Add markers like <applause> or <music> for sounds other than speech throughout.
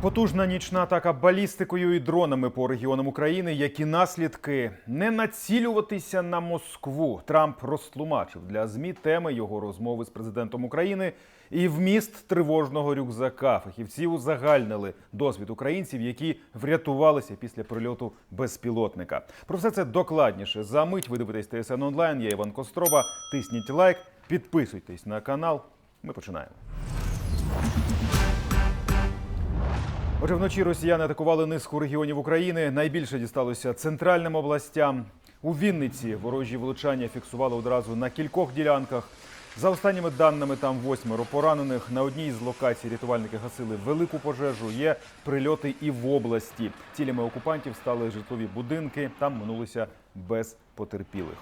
Потужна нічна атака балістикою і дронами по регіонам України. Які наслідки не націлюватися на Москву? Трамп розтлумачив для змі теми його розмови з президентом України і вміст тривожного рюкзака. Фахівці узагальнили досвід українців, які врятувалися після прильоту безпілотника. Про все це докладніше за мить. Ви дивитесь ТСН онлайн. Я Іван Костроба. Тисніть лайк, підписуйтесь на канал. Ми починаємо. Отже, вночі росіяни атакували низку регіонів України. Найбільше дісталося центральним областям. У Вінниці ворожі влучання фіксували одразу на кількох ділянках. За останніми даними, там восьмеро поранених. На одній з локацій рятувальники гасили велику пожежу. Є прильоти і в області. Цілями окупантів стали житлові будинки. Там минулися без потерпілих.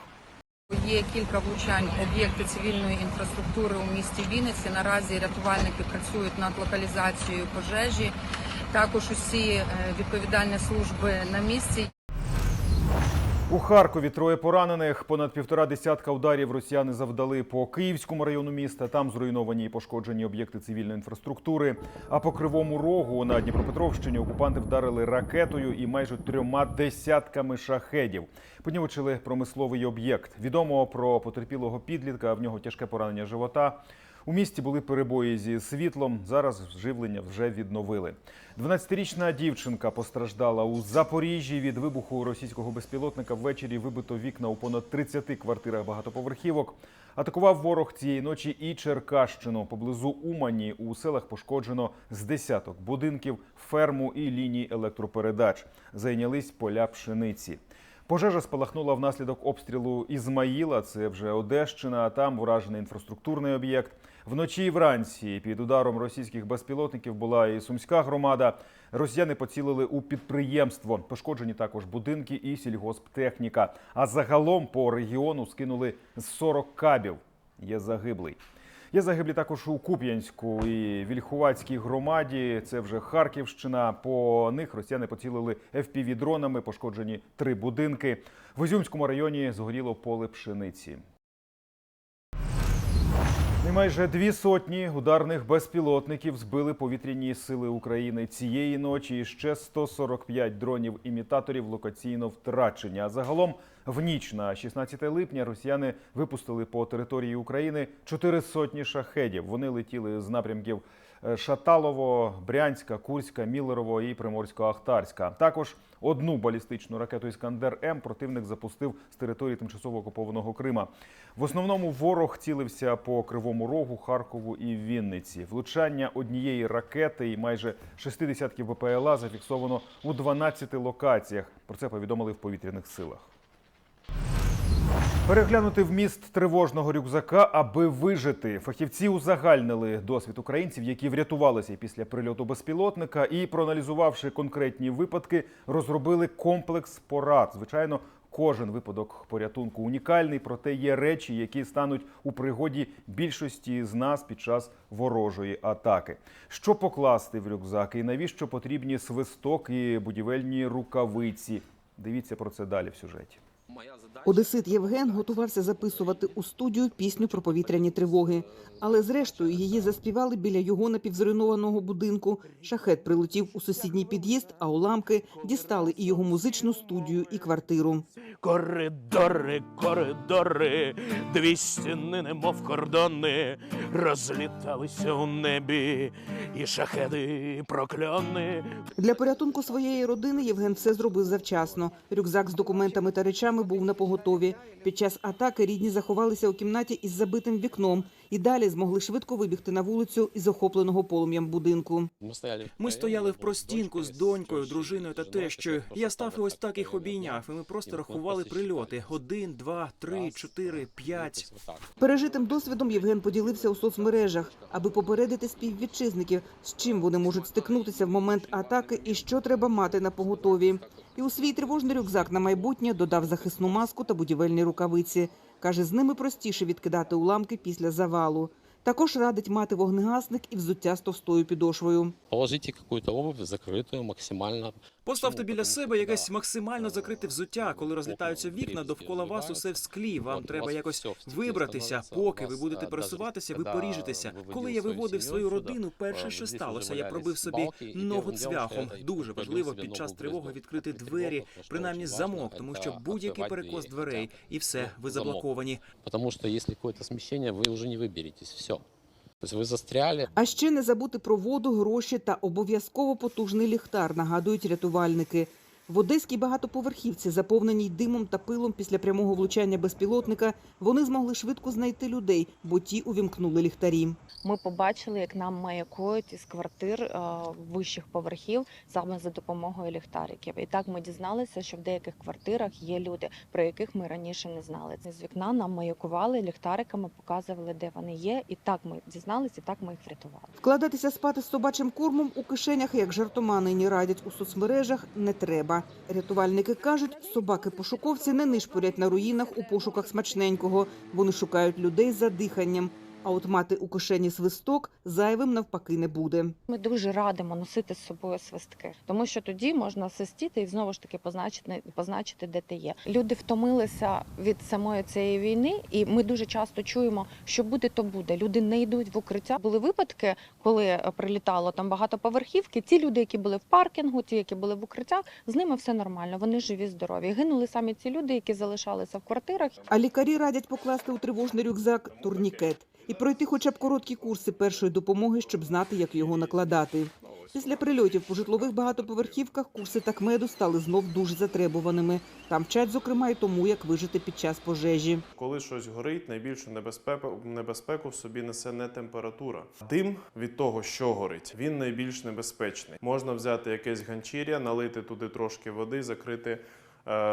Є кілька влучань об'єкти цивільної інфраструктури у місті Вінниці. Наразі рятувальники працюють над локалізацією пожежі. Також усі е, відповідальні служби на місці. У Харкові троє поранених. Понад півтора десятка ударів росіяни завдали по Київському району міста. Там зруйновані і пошкоджені об'єкти цивільної інфраструктури. А по Кривому Рогу на Дніпропетровщині окупанти вдарили ракетою і майже трьома десятками шахедів. Понівечили промисловий об'єкт. Відомо про потерпілого підлітка. В нього тяжке поранення живота. У місті були перебої зі світлом. Зараз живлення вже відновили. 12-річна дівчинка постраждала у Запоріжжі від вибуху російського безпілотника. Ввечері вибито вікна у понад 30 квартирах багатоповерхівок. Атакував ворог цієї ночі і Черкащину. Поблизу Умані у селах пошкоджено з десяток будинків, ферму і ліній електропередач. Зайнялись поля пшениці. Пожежа спалахнула внаслідок обстрілу Ізмаїла. Це вже Одещина. А там вражений інфраструктурний об'єкт. Вночі і вранці під ударом російських безпілотників була і сумська громада. Росіяни поцілили у підприємство. Пошкоджені також будинки і сільгосптехніка. А загалом по регіону скинули з 40 кабів. Є загиблий. Є загиблі також у Куп'янську і Вільхувацькій громаді. Це вже Харківщина. По них росіяни поцілили fpv дронами пошкоджені три будинки. В Ізюмському районі згоріло поле пшениці. І майже дві сотні ударних безпілотників збили повітряні сили України цієї ночі. І ще 145 дронів-імітаторів локаційно втрачені. А загалом в ніч на 16 липня росіяни випустили по території України чотири сотні шахедів. Вони летіли з напрямків Шаталово, Брянська, Курська, Мілерово і Приморсько-Ахтарська. Також одну балістичну ракету Іскандер М противник запустив з території тимчасово окупованого Крима. В основному ворог цілився по Кривому Рогу, Харкову і Вінниці. Влучання однієї ракети і майже шести десятків БПЛА зафіксовано у 12 локаціях. Про це повідомили в повітряних силах. Переглянути вміст тривожного рюкзака, аби вижити. Фахівці узагальнили досвід українців, які врятувалися після прильоту безпілотника, і, проаналізувавши конкретні випадки, розробили комплекс порад. Звичайно, кожен випадок порятунку унікальний, проте є речі, які стануть у пригоді більшості з нас під час ворожої атаки. Що покласти в рюкзак і навіщо потрібні свисток і будівельні рукавиці? Дивіться про це далі в сюжеті. Одесит Євген готувався записувати у студію пісню про повітряні тривоги, але зрештою її заспівали біля його напівзруйнованого будинку. Шахет прилетів у сусідній під'їзд, а уламки дістали і його музичну студію, і квартиру. Коридори, коридори, дві стіни, немов кордони, розліталися у небі, і шахеди прокльони. Для порятунку своєї родини Євген все зробив завчасно. Рюкзак з документами та речами був на поготові. Під час атаки рідні заховалися у кімнаті із забитим вікном і далі змогли швидко вибігти на вулицю із охопленого полум'ям будинку. Ми стояли в простінку з донькою, дружиною та тещою. Я став і ось так їх обійняв, і ми просто рахували прильоти: один, два, три, чотири, п'ять. Пережитим досвідом Євген поділився у соцмережах, аби попередити співвітчизників, з чим вони можуть стикнутися в момент атаки і що треба мати на поготові. І у свій тривожний рюкзак на майбутнє додав захисну маску та будівельні рукавиці. Каже, з ними простіше відкидати уламки після завалу. Також радить мати вогнегасник і взуття з товстою підошвою. Положіть какую-то обувь закритою максимально Поставте біля себе якесь максимально закрите взуття. Коли розлітаються вікна, довкола вас усе в склі. Вам треба якось вибратися. Поки ви будете пересуватися, ви поріжетеся. Коли я виводив свою родину, перше, що сталося, я пробив собі ногу цвяхом. Дуже важливо під час тривоги відкрити двері, принаймні замок, тому що будь-який перекос дверей і все, ви заблоковані. Потому что если какое-то смещение, вы уже не выберетесь. Все. То есть застряли. А ще не забути про воду, гроші та обов'язково потужний ліхтар, нагадують рятувальники. В одеській багатоповерхівці, заповненій димом та пилом після прямого влучання безпілотника, вони змогли швидко знайти людей, бо ті увімкнули ліхтарі. Ми побачили, як нам маякують із квартир е, вищих поверхів саме за допомогою ліхтариків. І так ми дізналися, що в деяких квартирах є люди, про яких ми раніше не знали. З вікна нам маякували ліхтариками, показували, де вони є. І так ми дізналися, і так ми їх врятували. Вкладатися спати з собачим кормом у кишенях, як жартома нині радять у соцмережах, не треба. Рятувальники кажуть, собаки-пошуковці не нишпорять на руїнах у пошуках смачненького. Вони шукають людей за диханням. А от мати у кишені свисток зайвим навпаки не буде. Ми дуже радимо носити з собою свистки, тому що тоді можна свистіти і знову ж таки позначити, позначити, де ти є. Люди втомилися від самої цієї війни, і ми дуже часто чуємо, що буде, то буде. Люди не йдуть в укриття. Були випадки, коли е, прилітало там багатоповерхівки. Ті люди, які були в паркінгу, ті, які були в укриттях, з ними все нормально. Вони живі, здорові. Гинули самі ці люди, які залишалися в квартирах. А лікарі радять покласти у тривожний рюкзак турнікет і пройти хоча б короткі курси першої допомоги, щоб знати, як його накладати. Після прильотів по житлових багатоповерхівках курси такмеду стали знов дуже затребуваними. Там вчать, зокрема, й тому, як вижити під час пожежі. Коли щось горить, найбільшу небезпеку, небезпеку в собі несе не температура. Дим від того, що горить, він найбільш небезпечний. Можна взяти якесь ганчір'я, налити туди трошки води, закрити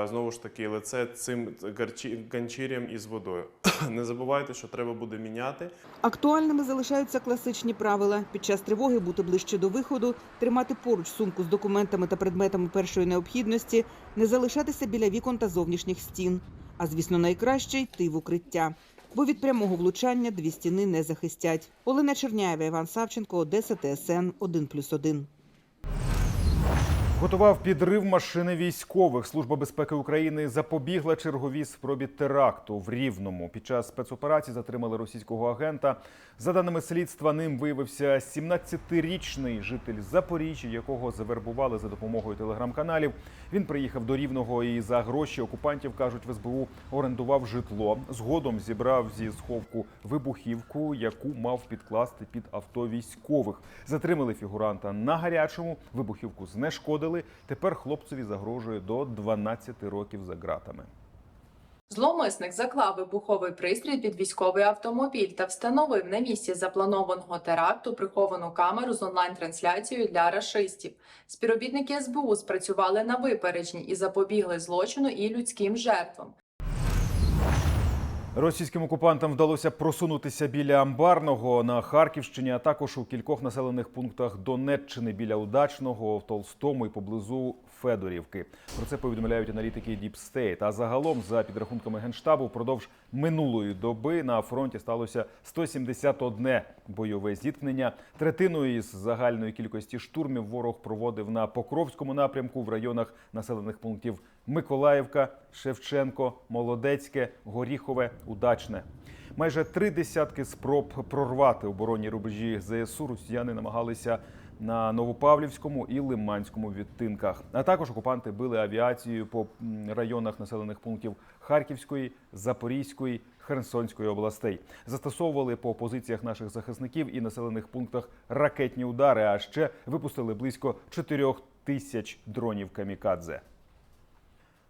знову ж таки лице цим ганчір'ям із водою. <clears throat> Не забувайте, що треба буде міняти. Актуальними залишаються класичні правила під час тривоги бути ближче до виходу, тримати поруч сумку з документами та предметами першої необхідності, не залишатися біля вікон та зовнішніх стін. А звісно, найкраще йти в укриття. Бо від прямого влучання дві стіни не захистять. Олена Черняєва, Іван Савченко, Одеса, ТСН 1+,1. Готував підрив машини військових. Служба безпеки України запобігла черговій спробі теракту в Рівному. Під час спецоперації затримали російського агента. За даними слідства, ним виявився 17-річний житель Запоріжжя, якого завербували за допомогою телеграм-каналів. Він приїхав до Рівного і за гроші окупантів кажуть в СБУ орендував житло. Згодом зібрав зі сховку вибухівку, яку мав підкласти під авто військових. Затримали фігуранта на гарячому. Вибухівку знешкодили. Тепер хлопцеві загрожує до 12 років за ґратами. Зловмисник заклав вибуховий пристрій під військовий автомобіль та встановив на місці запланованого теракту приховану камеру з онлайн-трансляцією для рашистів. Співробітники СБУ спрацювали на випередженні і запобігли злочину і людським жертвам. Російським окупантам вдалося просунутися біля Амбарного на Харківщині, а також у кількох населених пунктах Донеччини біля Удачного, в Толстому і поблизу Федорівки. Про це повідомляють аналітики State. А загалом, за підрахунками генштабу, впродовж минулої доби на фронті сталося 171 бойове зіткнення. Третину із загальної кількості штурмів ворог проводив на Покровському напрямку в районах населених пунктів Миколаївка, Шевченко, Молодецьке, Горіхове, Удачне. Майже три десятки спроб прорвати оборонні рубежі ЗСУ росіяни намагалися на Новопавлівському і Лиманському відтинках. А також окупанти били авіацією по районах населених пунктів Харківської, Запорізької, Херсонської областей. Застосовували по позиціях наших захисників і населених пунктах ракетні удари, а ще випустили близько 4 тисяч дронів камікадзе.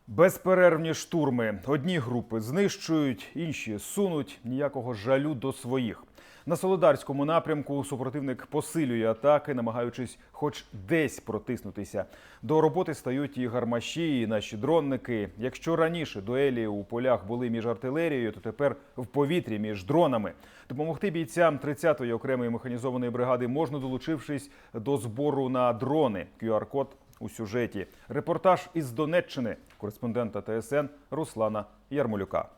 Безперервні штурми. Одні групи знищують, інші сунуть ніякого жалю до своїх. На Солодарському напрямку супротивник посилює атаки, намагаючись хоч десь протиснутися. До роботи стають і гармаші, і наші дронники. Якщо раніше дуелі у полях були між артилерією, то тепер в повітрі між дронами. Допомогти бійцям 30-ї окремої механізованої бригади можна долучившись до збору на дрони. QR-код у сюжеті. Репортаж із Донеччини кореспондента ТСН Руслана Ярмолюка.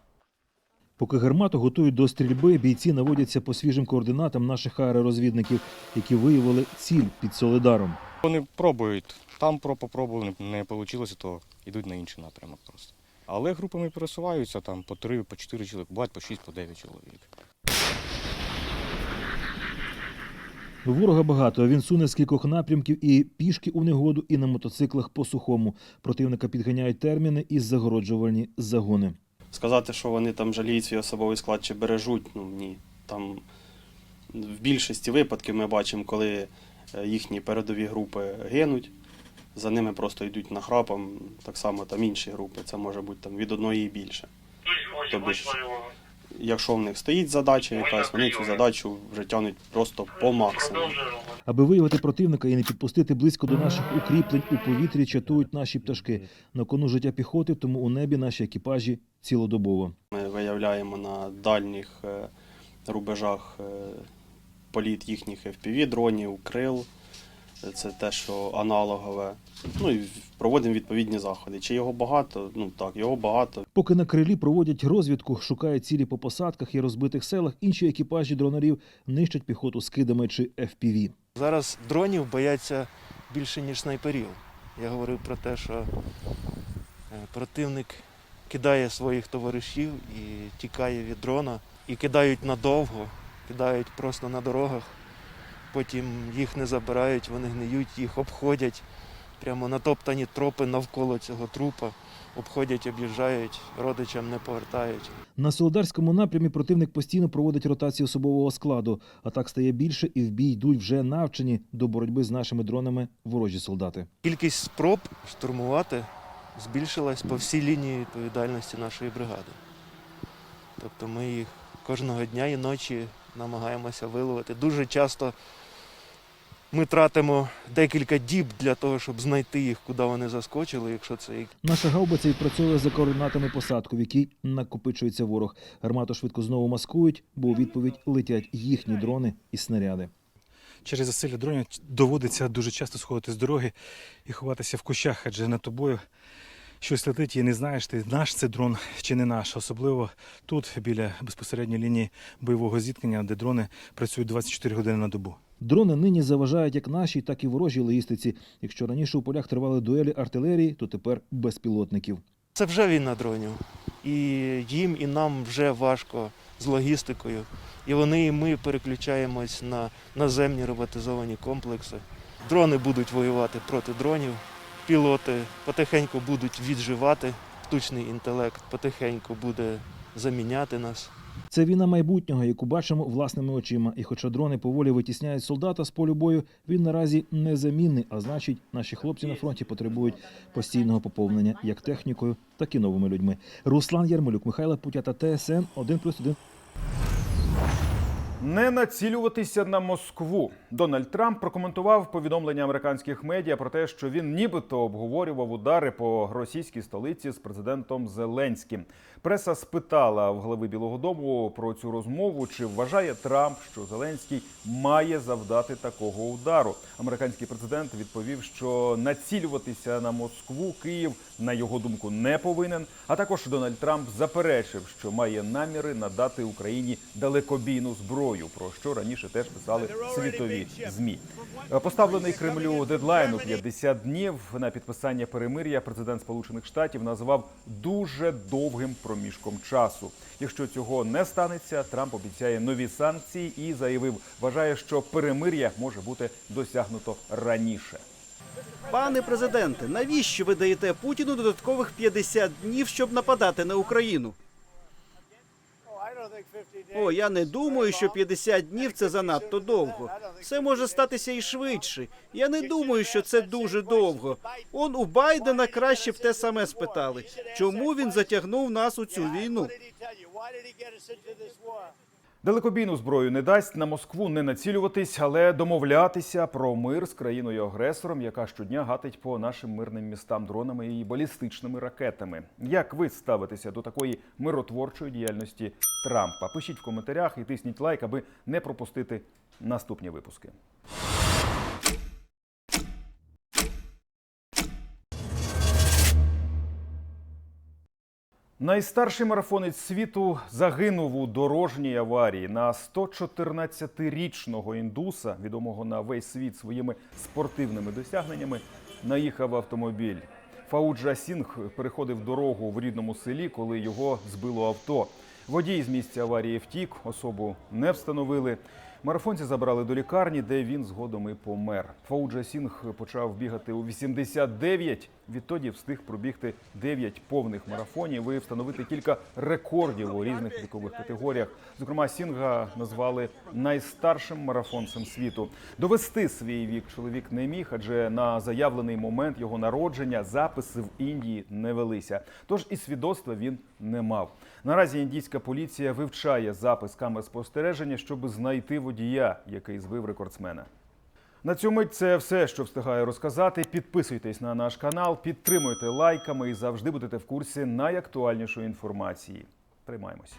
Поки гармату готують до стрільби, бійці наводяться по свіжим координатам наших аеророзвідників, які виявили ціль під Солидаром. Вони пробують, там про попробували, не вийшло, то йдуть на інший напрямок просто. Але групами пересуваються там по три, по чотири чоловік, бувають по шість, по дев'ять чоловік. Ворога багато. Він суне з кількох напрямків і пішки у негоду, і на мотоциклах по сухому. Противника підганяють терміни і загороджувальні загони. Сказати, що вони там жаліють свій особовий склад чи бережуть, ну ні. Там в більшості випадків ми бачимо, коли е, їхні передові групи гинуть, за ними просто йдуть нахрапом, так само там інші групи, це може бути там від одної і більше. Тобто, ж, якщо в них стоїть задача якась, вони цю задачу вже тягнуть просто по максимуму. Аби виявити противника і не підпустити близько до наших укріплень, у повітрі чатують наші пташки. На кону життя піхоти, тому у небі наші екіпажі цілодобово. Ми виявляємо на дальніх е, рубежах е, політ їхніх FPV-дронів, крил. Це те, що аналогове. Ну і проводимо відповідні заходи. Чи його багато? Ну так, його багато. Поки на крилі проводять розвідку, шукають цілі по посадках і розбитих селах, інші екіпажі дронарів нищать піхоту скидами чи FPV. Зараз дронів бояться більше, ніж снайперів. Я говорив про те, що е, противник кидає своїх товаришів і тікає від дрона, і кидають надовго, кидають просто на дорогах. Потім їх не забирають, вони гниють, їх обходять. Прямо натоптані тропи навколо цього трупа. Обходять, об'їжджають, родичам не повертають. На Солодарському напрямі противник постійно проводить ротацію особового складу. А так стає більше, і в бій йдуть вже навчені до боротьби з нашими дронами ворожі солдати. Кількість спроб штурмувати збільшилась по всій лінії відповідальності нашої бригади. Тобто ми їх кожного дня і ночі намагаємося виловити. Дуже часто ми тратимо декілька діб для того, щоб знайти їх, куди вони заскочили, якщо це Наша гаубиця відпрацьовує за координатами посадку, в якій накопичується ворог. Гармату швидко знову маскують, бо у відповідь летять їхні дрони і снаряди. Через засилля дронів доводиться дуже часто сходити з дороги і ховатися в кущах, адже над тобою щось летить і не знаєш, ти наш це дрон чи не наш. Особливо тут, біля безпосередньої лінії бойового зіткнення, де дрони працюють 24 години на добу. Дрони нині заважають як нашій, так і ворожій логістиці. Якщо раніше у полях тривали дуелі артилерії, то тепер безпілотників. Це вже війна дронів. І їм, і нам вже важко з логістикою. І вони, і ми переключаємось на наземні роботизовані комплекси. Дрони будуть воювати проти дронів, пілоти потихеньку будуть відживати, штучний інтелект потихеньку буде заміняти нас. Це війна майбутнього, яку бачимо власними очима. І хоча дрони поволі витісняють солдата з полю бою, він наразі незамінний, а значить, наші хлопці на фронті потребують постійного поповнення як технікою, так і новими людьми. Руслан Ярмолюк, Михайло Путята, ТСН 1+,1. Не націлюватися на Москву. Дональд Трамп прокоментував повідомлення американських медіа про те, що він нібито обговорював удари по російській столиці з президентом Зеленським. Преса спитала в голови Білого Дому про цю розмову, чи вважає Трамп, що Зеленський має завдати такого удару. Американський президент відповів, що націлюватися на Москву Київ на його думку не повинен. А також Дональд Трамп заперечив, що має наміри надати Україні далекобійну зброю, про що раніше теж писали світові змі. Е, Поставлений Кремлю дедлайн у 50 днів на підписання перемир'я. Президент Сполучених Штатів назвав дуже довгим проміжком часу. Якщо цього не станеться, Трамп обіцяє нові санкції і заявив, вважає, що перемир'я може бути досягнуто раніше. Пане президенте, навіщо ви даєте Путіну додаткових 50 днів, щоб нападати на Україну? О, я не думаю, що 50 днів це занадто довго. Це може статися і швидше. Я не думаю, що це дуже довго. Он у Байдена краще б те саме спитали. Чому він затягнув нас у цю війну? Далекобійну зброю не дасть на Москву не націлюватись, але домовлятися про мир з країною агресором, яка щодня гатить по нашим мирним містам дронами і балістичними ракетами. Як ви ставитеся до такої миротворчої діяльності Трампа? Пишіть в коментарях і тисніть лайк, аби не пропустити наступні випуски. Найстарший марафонець світу загинув у дорожній аварії. На 114-річного індуса, відомого на весь світ своїми спортивними досягненнями, наїхав автомобіль. Фауджа Сінг переходив дорогу в рідному селі, коли його збило авто. Водій з місця аварії втік, особу не встановили. Марафонці забрали до лікарні, де він згодом і помер. Фауджа Сінг почав бігати у 89, Відтоді встиг пробігти 9 повних марафонів і встановити кілька рекордів у різних вікових категоріях. Зокрема, Сінга назвали найстаршим марафонцем світу. Довести свій вік чоловік не міг, адже на заявлений момент його народження записи в Індії не велися. Тож і свідоцтва він не мав. Наразі індійська поліція вивчає запис камер спостереження, щоб знайти водія, який збив рекордсмена. На цю мить це все, що встигаю розказати. Підписуйтесь на наш канал, підтримуйте лайками і завжди будете в курсі найактуальнішої інформації. Тримаємось.